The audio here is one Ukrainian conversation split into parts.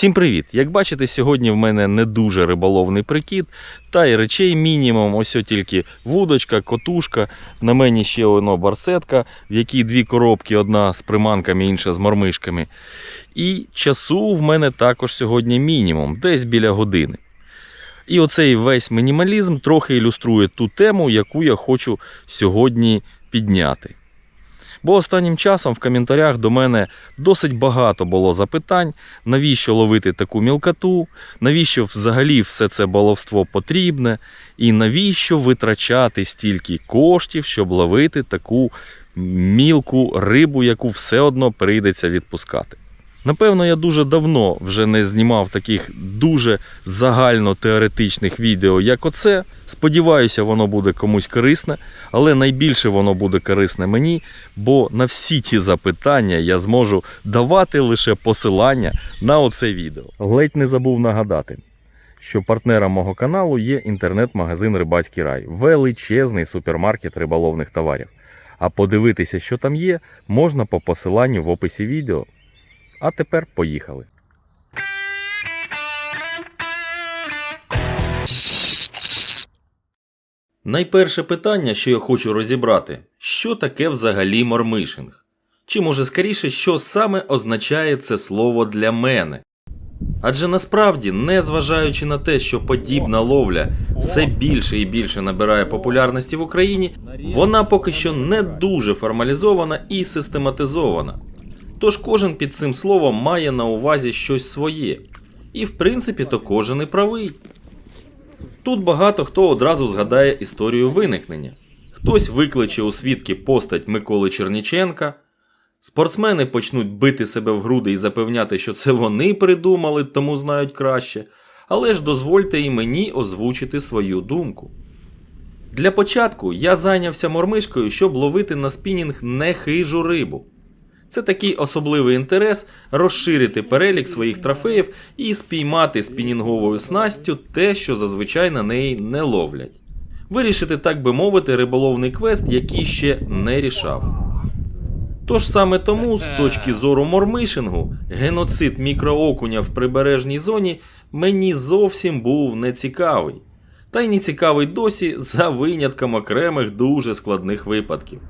Всім привіт! Як бачите, сьогодні в мене не дуже риболовний прикид, та й речей мінімум. Ось тільки вудочка, котушка. На мені ще воно барсетка, в якій дві коробки, одна з приманками, інша з мормишками. І часу в мене також сьогодні мінімум, десь біля години. І оцей весь мінімалізм трохи ілюструє ту тему, яку я хочу сьогодні підняти. Бо останнім часом в коментарях до мене досить багато було запитань, навіщо ловити таку мілкоту, навіщо взагалі все це баловство потрібне, і навіщо витрачати стільки коштів, щоб ловити таку мілку рибу, яку все одно прийдеться відпускати. Напевно, я дуже давно вже не знімав таких дуже загально теоретичних відео, як оце. Сподіваюся, воно буде комусь корисне, але найбільше воно буде корисне мені, бо на всі ті запитання я зможу давати лише посилання на оце відео. Ледь не забув нагадати, що партнером мого каналу є інтернет-магазин Рибацький рай, величезний супермаркет риболовних товарів. А подивитися, що там є, можна по посиланню в описі відео. А тепер поїхали. Найперше питання, що я хочу розібрати, що таке взагалі мормишинг? Чи може скоріше, що саме означає це слово для мене? Адже насправді, незважаючи на те, що подібна ловля все більше і більше набирає популярності в Україні, вона поки що не дуже формалізована і систематизована. Тож кожен під цим словом має на увазі щось своє. І в принципі то кожен і правий. Тут багато хто одразу згадає історію виникнення. Хтось викличе у свідки постать Миколи Черніченка, спортсмени почнуть бити себе в груди і запевняти, що це вони придумали, тому знають краще. Але ж дозвольте і мені озвучити свою думку. Для початку я зайнявся мормишкою, щоб ловити на спінінг не хижу рибу. Це такий особливий інтерес розширити перелік своїх трофеїв і спіймати спінінговою снастю те, що зазвичай на неї не ловлять. Вирішити, так би мовити, риболовний квест, який ще не рішав. Тож саме тому, з точки зору мормишингу, геноцид мікроокуня в прибережній зоні мені зовсім був не цікавий. Та й не цікавий досі за винятком окремих дуже складних випадків.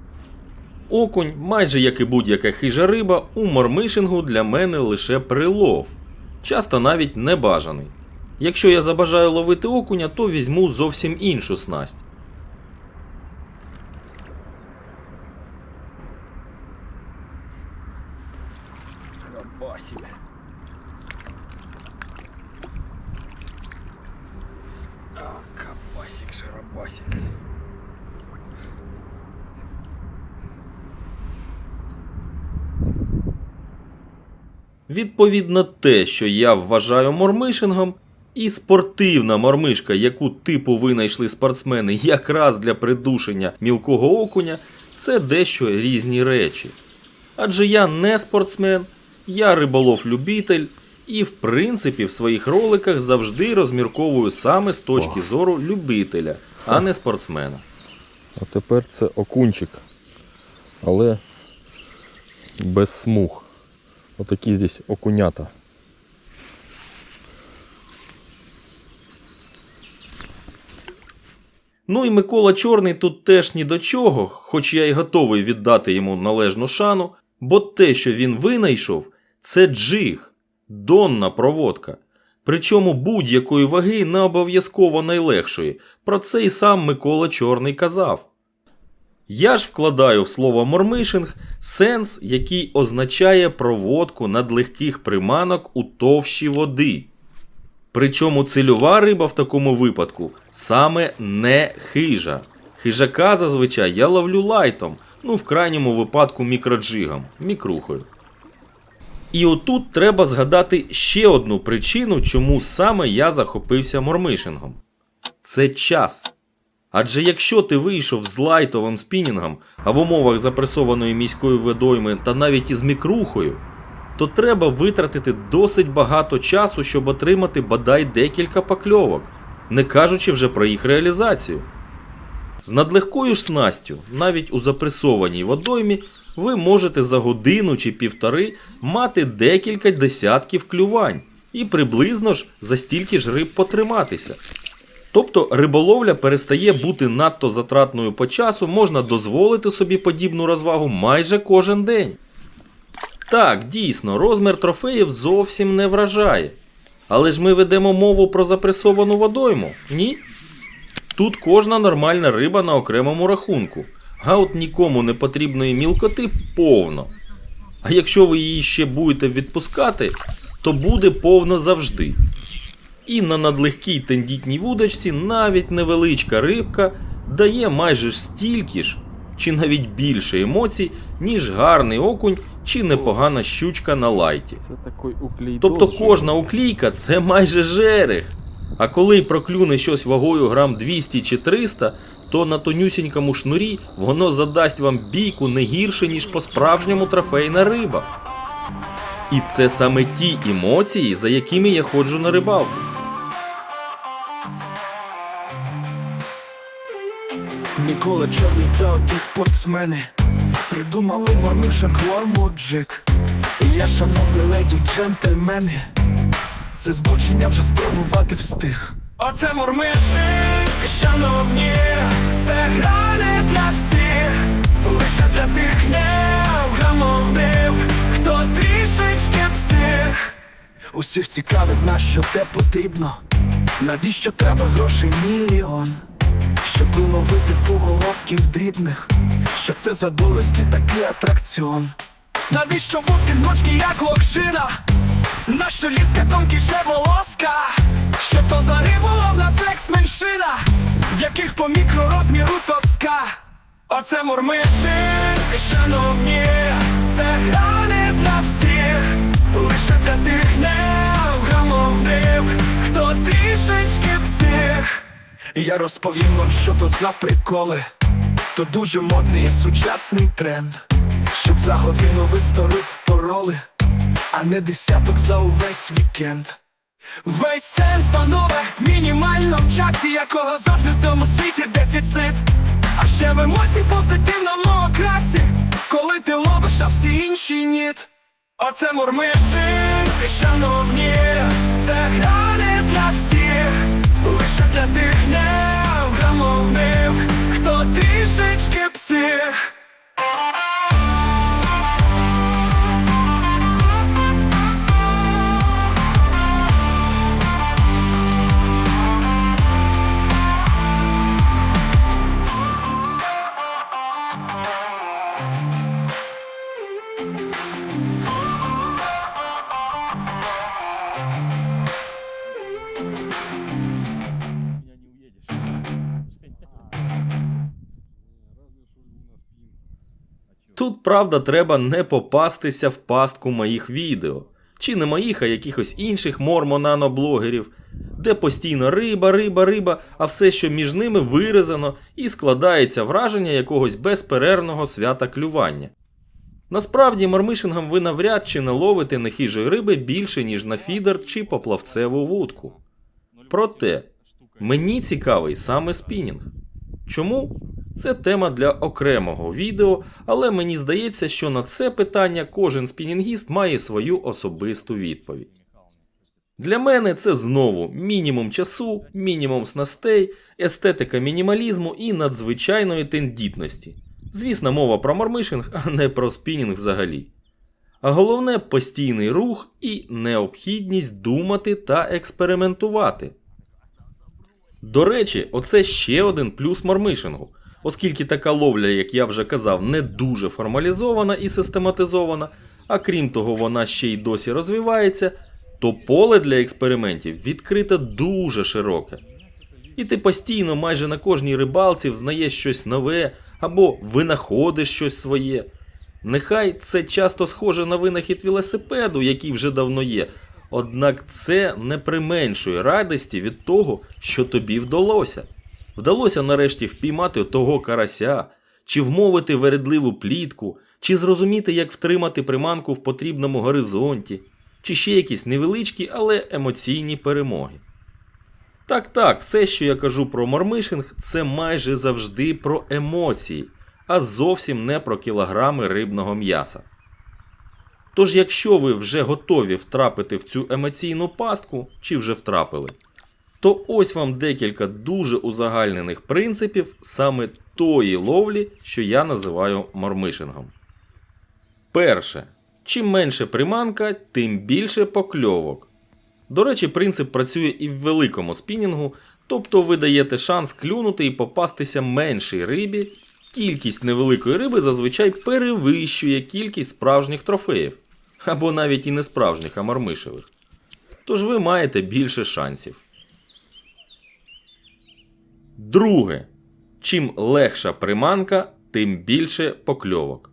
Окунь, майже як і будь-яка хижа риба, у мормишингу для мене лише прилов, часто навіть небажаний. Якщо я забажаю ловити окуня, то візьму зовсім іншу снасть. Кабасик, шарабасик. Відповідно, те, що я вважаю мормишингом, і спортивна мормишка, яку типу винайшли спортсмени якраз для придушення мілкого окуня, це дещо різні речі. Адже я не спортсмен, я риболов-любитель, і в принципі в своїх роликах завжди розмірковую саме з точки зору любителя, а не спортсмена. А тепер це окунчик, але без смуг. Отакі здесь окунята. Ну і Микола Чорний тут теж ні до чого, хоч я й готовий віддати йому належну шану, бо те, що він винайшов, це джиг, донна проводка. Причому будь-якої ваги не обов'язково найлегшої. Про це і сам Микола Чорний казав. Я ж вкладаю в слово мормишинг сенс, який означає проводку надлегких приманок у товщі води. Причому цільова риба в такому випадку саме не хижа. Хижака зазвичай я ловлю лайтом, ну в крайньому випадку мікроджигом, мікрухою. І отут треба згадати ще одну причину, чому саме я захопився мормишингом. Це час. Адже якщо ти вийшов з лайтовим спінінгом, а в умовах запресованої міської водойми та навіть із мікрухою, то треба витратити досить багато часу, щоб отримати бодай декілька покльовок, не кажучи вже про їх реалізацію. З надлегкою ж снастю, навіть у запресованій водоймі, ви можете за годину чи півтори мати декілька десятків клювань, і приблизно ж за стільки ж риб потриматися. Тобто риболовля перестає бути надто затратною по часу, можна дозволити собі подібну розвагу майже кожен день. Так, дійсно, розмір трофеїв зовсім не вражає. Але ж ми ведемо мову про запресовану водойму, ні? Тут кожна нормальна риба на окремому рахунку, а от нікому не потрібної мілкоти повно. А якщо ви її ще будете відпускати, то буде повно завжди. І на надлегкій тендітній вудочці навіть невеличка рибка дає майже ж стільки ж, чи навіть більше емоцій, ніж гарний окунь чи непогана щучка на лайті. Тобто кожна уклійка це майже жерех. А коли проклюне щось вагою грам 200 чи 300, то на тонюсінькому шнурі воно задасть вам бійку не гірше, ніж по-справжньому трофейна риба. І це саме ті емоції, за якими я ходжу на рибалку. Ніколи чорні та оті спортсмени. Придумали мамишок Вормуджик І я, шановні леді джентльмени. Це збочення вже спробувати встиг. Оце мурмишик, шановні. Це гра не для всіх. Лише для тих невгамовних Хто трішечки псих. Усіх цікавить на що те потрібно? Навіщо треба грошей мільйон щоб ловити поголовків дрібних, що це за дурості такий атракціон. Навіщо вудки ночки, як локшина? Нащо ліска тонкіше волоска? Що то за риболовна секс меншина, в яких по мікророзміру тоска? Оце мурмишин, шановні, це гра не для всіх, лише для тих невгамовних, хто трішечки псих. І Я розповім вам, що то за приколи. То дуже модний і сучасний тренд Щоб за годину ви сто риб впороли А не десяток за увесь вікенд. Весь сенс, панове, в мінімальному часі Якого завжди в цьому світі дефіцит. А ще в емоцій позитивному окрасі Коли ти ловиш, а всі інші ніт Оце мурмишин, шановні, це всіх Для тих невгамовних, хто трішечки псих. Тут, правда, треба не попастися в пастку моїх відео. Чи не моїх, а якихось інших мормонаноблогерів, де постійно риба, риба, риба, а все, що між ними вирізано, і складається враження якогось безперервного свята клювання. Насправді, мормишингом ви навряд чи не ловите нехижої риби більше, ніж на фідер чи поплавцеву вудку. Проте, мені цікавий саме спінінг. Чому? Це тема для окремого відео, але мені здається, що на це питання кожен спінінгіст має свою особисту відповідь. Для мене це знову мінімум часу, мінімум снастей, естетика мінімалізму і надзвичайної тендітності. Звісно, мова про мормишинг, а не про спінінг взагалі. А головне постійний рух і необхідність думати та експериментувати. До речі, оце ще один плюс мормишингу, оскільки така ловля, як я вже казав, не дуже формалізована і систематизована, а крім того, вона ще й досі розвивається, то поле для експериментів відкрите дуже широке. І ти постійно майже на кожній рибалці взнаєш щось нове або винаходиш щось своє. Нехай це часто схоже на винахід велосипеду, який вже давно є, однак це не применшує радості від того, що тобі вдалося. Вдалося нарешті впіймати того карася, чи вмовити вередливу плітку, чи зрозуміти, як втримати приманку в потрібному горизонті, чи ще якісь невеличкі, але емоційні перемоги. Так, так, все, що я кажу про мормишинг, це майже завжди про емоції, а зовсім не про кілограми рибного м'яса. Тож, якщо ви вже готові втрапити в цю емоційну пастку, чи вже втрапили, то ось вам декілька дуже узагальнених принципів саме тої ловлі, що я називаю мормишингом. Перше. Чим менше приманка, тим більше покльовок. До речі, принцип працює і в великому спінінгу, тобто ви даєте шанс клюнути і попастися меншій рибі. Кількість невеликої риби зазвичай перевищує кількість справжніх трофеїв, або навіть і не справжніх, а мормишевих. Тож ви маєте більше шансів. Друге. Чим легша приманка, тим більше покльовок.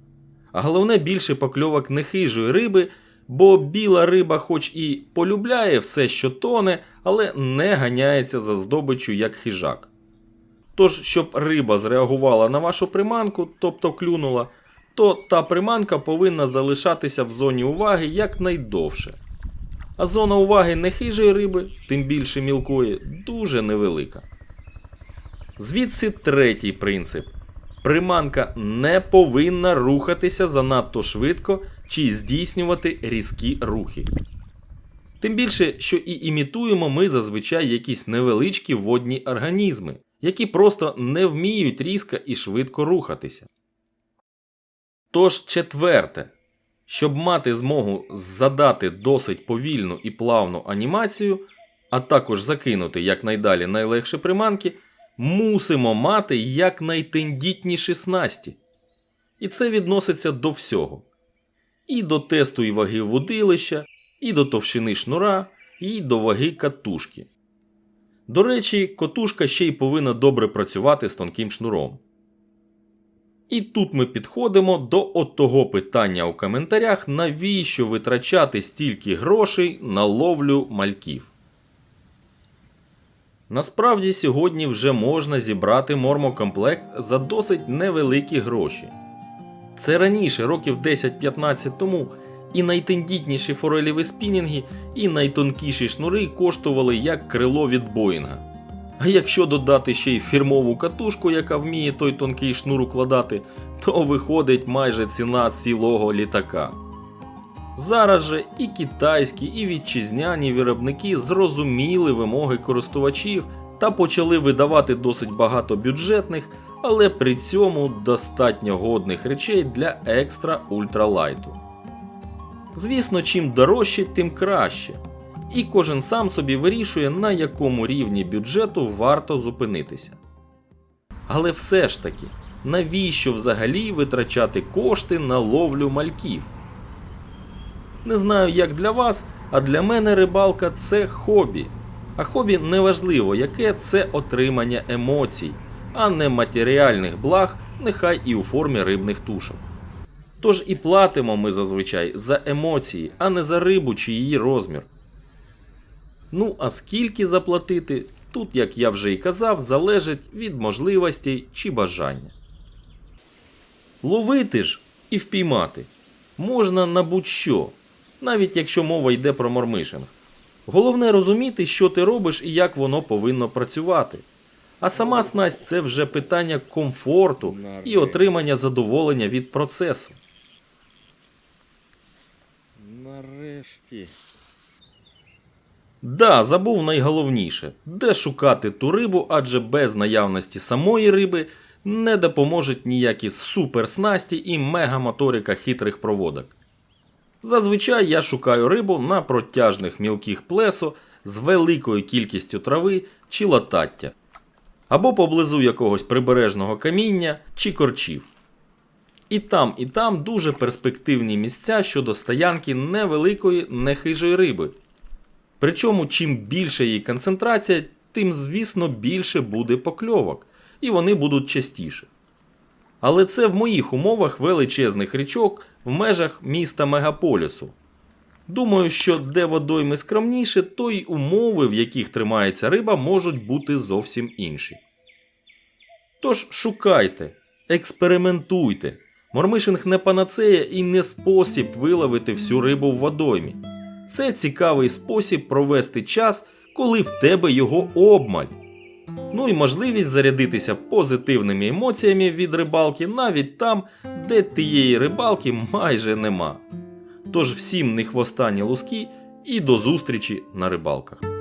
А головне більше покльовок нехижої риби, бо біла риба, хоч і полюбляє все, що тоне, але не ганяється за здобиччю як хижак. Тож, щоб риба зреагувала на вашу приманку, тобто клюнула, то та приманка повинна залишатися в зоні уваги якнайдовше. А зона уваги нехижої риби, тим більше мілкої, дуже невелика. Звідси третій принцип. Приманка не повинна рухатися занадто швидко чи здійснювати різкі рухи. Тим більше, що і імітуємо ми зазвичай якісь невеличкі водні організми, які просто не вміють різко і швидко рухатися. Тож, четверте, щоб мати змогу задати досить повільну і плавну анімацію, а також закинути якнайдалі найлегші приманки, мусимо мати якнайтендітніші снасті. І це відноситься до всього. І до тесту і ваги вудилища, і до товщини шнура, і до ваги катушки. До речі, котушка ще й повинна добре працювати з тонким шнуром. І тут ми підходимо до от того питання у коментарях, навіщо витрачати стільки грошей на ловлю мальків. Насправді сьогодні вже можна зібрати мормокомплект за досить невеликі гроші. Це раніше, років 10-15 тому, і найтендітніші фореліві спінінги, і найтонкіші шнури коштували як крило від Боїнга. А якщо додати ще й фірмову катушку, яка вміє той тонкий шнур укладати, то виходить майже ціна цілого літака. Зараз же і китайські, і вітчизняні виробники зрозуміли вимоги користувачів та почали видавати досить багато бюджетних, але при цьому достатньо годних речей для екстра ультралайту. Звісно, чим дорожче, тим краще. І кожен сам собі вирішує, на якому рівні бюджету варто зупинитися. Але все ж таки, навіщо взагалі витрачати кошти на ловлю мальків? Не знаю, як для вас, а для мене рибалка це хобі. А хобі неважливо, яке це отримання емоцій, а не матеріальних благ, нехай і у формі рибних тушок. Тож і платимо ми зазвичай за емоції, а не за рибу чи її розмір. Ну, а скільки заплатити, тут, як я вже і казав, залежить від можливостей чи бажання. Ловити ж і впіймати можна на будь-що, навіть якщо мова йде про мормишинг. Головне розуміти, що ти робиш і як воно повинно працювати. А сама снасть це вже питання комфорту і отримання задоволення від процесу. Нарешті. Да, забув найголовніше, де шукати ту рибу, адже без наявності самої риби не допоможуть ніякі суперснасті і мегамоторика хитрих проводок. Зазвичай я шукаю рибу на протяжних мілких плесо з великою кількістю трави чи латаття, або поблизу якогось прибережного каміння чи корчів. І там, і там дуже перспективні місця щодо стоянки невеликої нехижої риби. Причому чим більша її концентрація, тим, звісно, більше буде покльовок, і вони будуть частіше. Але це в моїх умовах величезних річок в межах міста Мегаполісу. Думаю, що де водойми скромніше, то й умови, в яких тримається риба, можуть бути зовсім інші. Тож шукайте, експериментуйте. Мормишинг не панацея і не спосіб виловити всю рибу в водоймі. Це цікавий спосіб провести час, коли в тебе його обмаль. Ну і можливість зарядитися позитивними емоціями від рибалки навіть там, де тієї рибалки майже нема. Тож всім не хвоста, ні луски і до зустрічі на рибалках.